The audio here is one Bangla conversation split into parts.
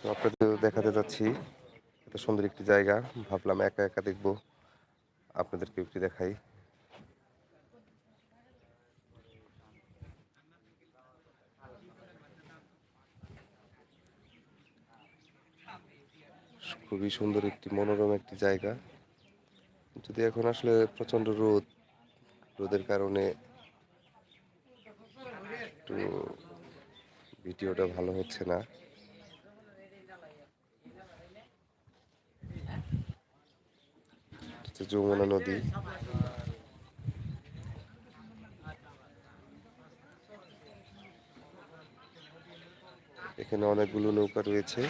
তো আপনাদের দেখাতে যাচ্ছি। এত সুন্দর একটি জায়গা। ভাবলাম একা একা দেখব। আপনাদেরকে একটু দেখাই। খুবই সুন্দর একটি মনোরম একটি জায়গা। যদি এখন আসলে প্রচণ্ড রোদ, রোদের কারণে একটু ভিডিওটা ভালো হচ্ছে না। হচ্ছে যমুনা নদী এখানে অনেকগুলো নৌকা রয়েছে।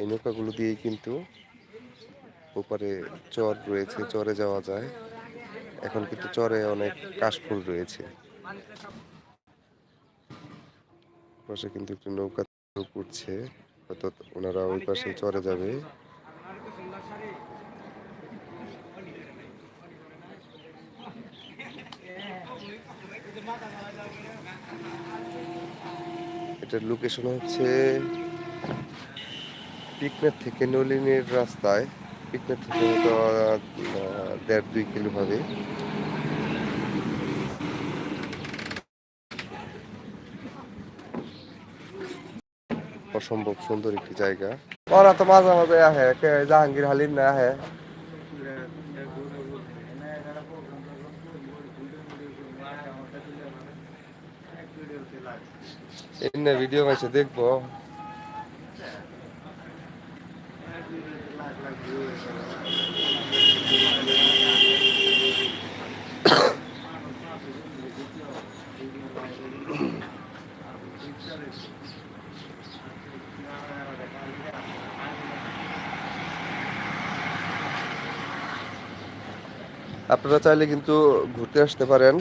এই নৌকাগুলো দিয়েই কিন্তু ওপারে চর রয়েছে, চরে যাওয়া যায়। এখন কিন্তু চরে অনেক কাশফুল রয়েছে। পাশে কিন্তু একটি নৌকা উঠছে হয়তো ওনারা ওই পাশে চরে যাবে। এটার লোকেশন হচ্ছে পিকনের থেকে নলিনের রাস্তায়। পিকনের থেকে হয়তো দেড় দুই কিলো হবে। অসম্ভব সুন্দর একটি জায়গা। ওরা তো মাঝে মাঝে আহে জাহাঙ্গীর হালিম না আহে। এমনি ভিডিও পাইছে দেখব আপনারা চাইলে কিন্তু ঘুরতে আসতে পারেন।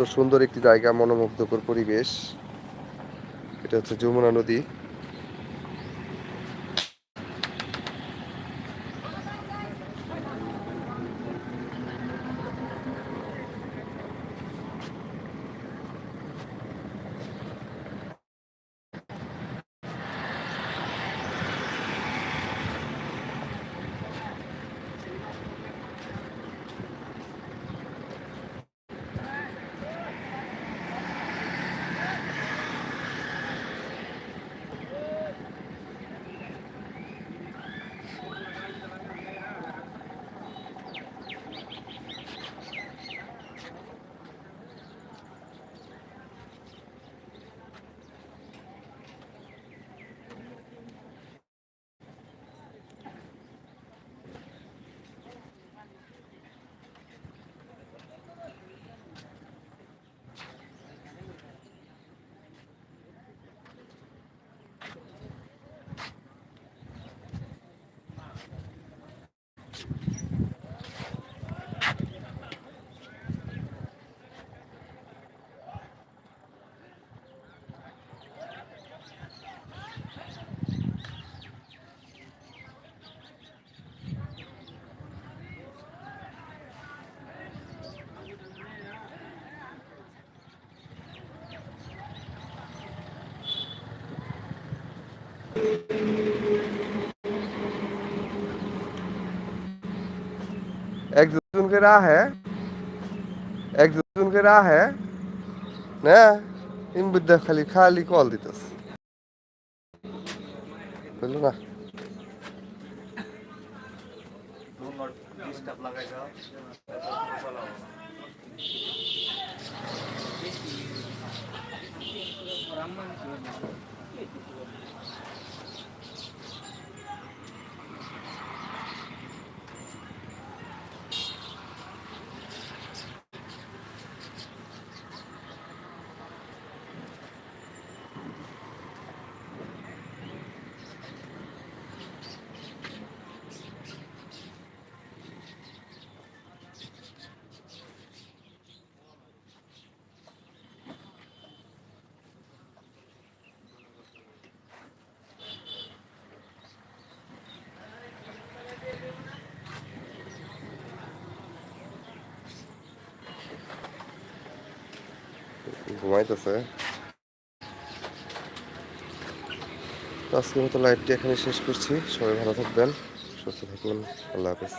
কিন্তু সুন্দর একটি জায়গা মনোমুগ্ধকর পরিবেশ। এটা হচ্ছে যমুনা নদী। একজন করে আহে। একজন করে আহে। না ইন বুদ্ধা খালি খালি কল দিতেস বুঝলো না? ঘুমাইতেছে। আজকের মতো লাইভটি এখানে শেষ করছি। সবাই ভালো থাকবেন সুস্থ থাকবেন আল্লাহ হাফিজ।